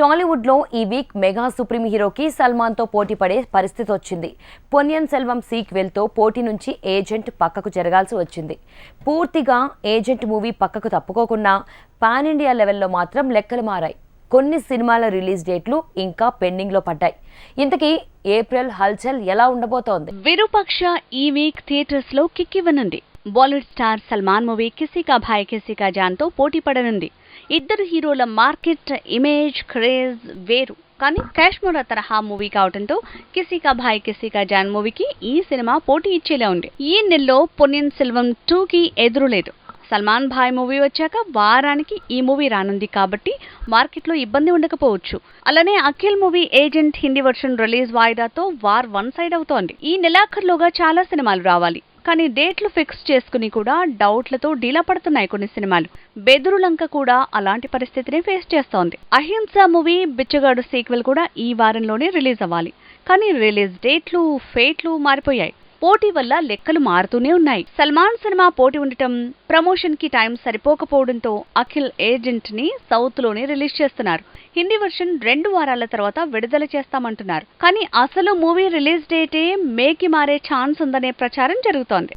టాలీవుడ్లో ఈ week mega supreme హీరోకి సల్మాన్తో పోటీ పడే పరిస్థితి వచ్చింది. పొన్యన్ సెల్వం సీక్వెల్తో పోటీ నుంచి ఏజెంట్ పక్కకు జరగాల్సి వచ్చింది. పూర్తిగా ఏజెంట్ మూవీ పక్కకు తప్పుకోకుండా పాన్ ఇండియా లెవెల్లో మాత్రం లెక్కలు మారాయి. కొన్ని సినిమాల రిలీజ్ డేట్లు ఇంకా పెండింగ్లో పడ్డాయి. ఇంతకీ ఏప్రిల్ హల్చల్ ఎలా ఉండబోతోంది? విరూపాక్ష ఈ వీక్ థియేటర్స్లో Bollywood star Salman movie Kisi Ka Bhai Kisi కా జాన్తో పోటీ పడనుంది. ఇద్దరు హీరోల మార్కెట్ ఇమేజ్ క్రేజ్ వేరు. కానీ కాశ్మీర తరహా మూవీ కావడంతో కిసీ కా భాయ్ కిసీ కా జాన్ మూవీకి ఈ సినిమా పోటీ ఇచ్చేలా ఉంది. ఈ నెలలో పొన్నిన్ సెల్వం టూకి ఎదురులేదు. సల్మాన్ భాయ్ మూవీ వచ్చాక వారానికి ఈ మూవీ రానుంది కాబట్టి మార్కెట్లో ఇబ్బంది ఉండకపోవచ్చు. అలానే Akhil movie agent Hindi version release వాయిదాతో war one side అవుతోంది. ఈ నెలాఖరులోగా చాలా సినిమాలు రావాలి. కానీ డేట్లు ఫిక్స్ చేసుకుని కూడా డౌట్లతో డీలా పడుతున్నాయి కొన్ని సినిమాలు. బెదురులంక కూడా అలాంటి పరిస్థితిని ఫేస్ చేస్తోంది. అహింస మూవీ బిచ్చగాడు సీక్వెల్ కూడా ఈ వారంలోనే రిలీజ్ అవ్వాలి. కానీ రిలీజ్ డేట్లు ఫేట్లు మారిపోయాయి. పోటీ వల్ల లెక్కలు మారుతూనే ఉన్నాయి. సల్మాన్ సినిమా పోటీ ఉండటం ప్రమోషన్కి టైం సరిపోకపోవడంతో అఖిల్ ఏజెంట్ని సౌత్లోనే రిలీజ్ చేస్తున్నారు. హిందీ వర్షన్ రెండు వారాల తర్వాత విడుదల చేస్తామంటున్నారు. కానీ అసలు మూవీ రిలీజ్ డేటే మేకి మారే ఛాన్స్ ఉందనే ప్రచారం జరుగుతోంది.